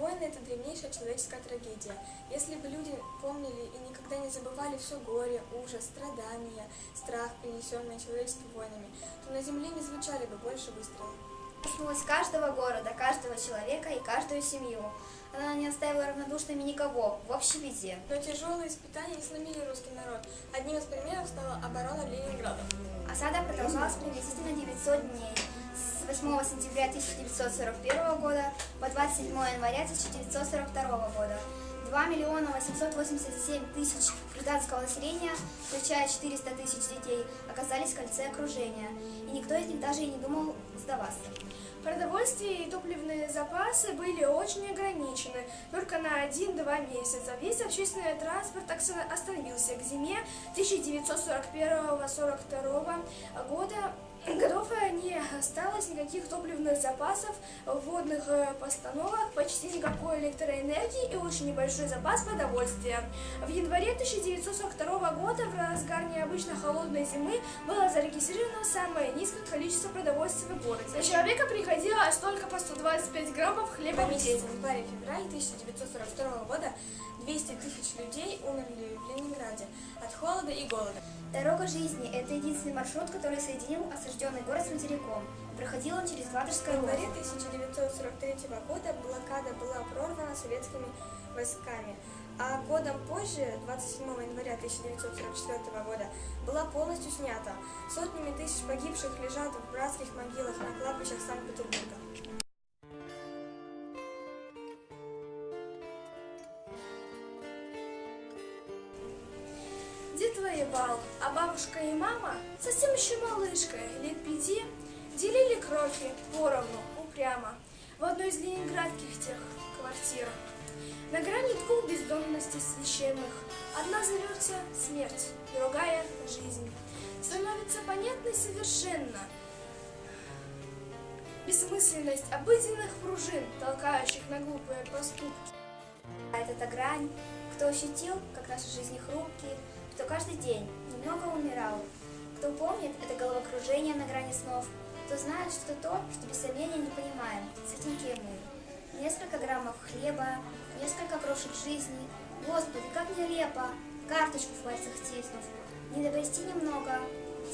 Войны – это древнейшая человеческая трагедия. Если бы люди помнили и никогда не забывали все горе, ужас, страдания, страх, принесенные человечеству войнами, то на земле не звучали бы больше выстрелов. Коснулась каждого города, каждого человека и каждую семью. Она не оставила равнодушными никого в общей беде. Но тяжелые испытания не сломили русский народ. Одним из примеров стала оборона Ленинграда. Осада продолжалась приблизительно 900 дней. С 8 сентября 1941 года по 27 января 1942 года. 2 миллиона 887 тысяч гражданского населения, включая 400 тысяч детей, оказались в кольце окружения, и никто из них даже и не думал сдаваться. Продовольствие и топливные запасы были очень ограничены, только на 1-2 месяца. Весь общественный транспорт остановился к зиме 1941-42 года. Осталось никаких топливных запасов, водных э, постановок, почти никакой электроэнергии и очень небольшой запас продовольствия. В январе 1942 года, в разгар необычно холодной зимы, было зарегистрировано самое низкое количество продовольствия в городе. На человека приходилось только по 125 граммов хлеба в день. месяцам января-февраль 1942 года 200 тысяч людей умерли в Ленинграде от холода и голода. Дорога жизни – это единственный маршрут, который соединил осажденный город с материком. Проходил он через В Ладожское январе озеро. 1943 года блокада была прорвана советскими войсками, а годом позже, 27 января 1944 года, была полностью снята. Сотнями тысяч погибших лежат в братских могилах на кладбищах Санкт-Петербурга. Дед воевал, а бабушка и мама, совсем еще малышка, лет пяти, делили крохи поровну, упрямо, в одной из ленинградских тех квартир. На грани двух бездомности священных. Одна зовется смерть, другая — жизнь. Становится понятной совершенно бессмысленность обыденных пружин, толкающих на глупые поступки. А это та грань, кто ощутил, как наши жизни хрупкие, кто каждый день немного умирал, кто помнит это головокружение на грани снов, кто знает, что то, что без сомнения не понимаем, с этим кем мы. Несколько граммов хлеба, несколько крошек жизни. Господи, как нелепо! Карточку в пальцах стиснув. Не добрести немного,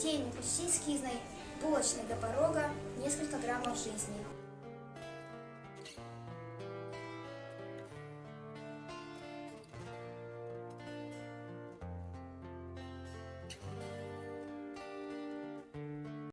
тень почти эскизной, булочной до порога, несколько граммов жизни.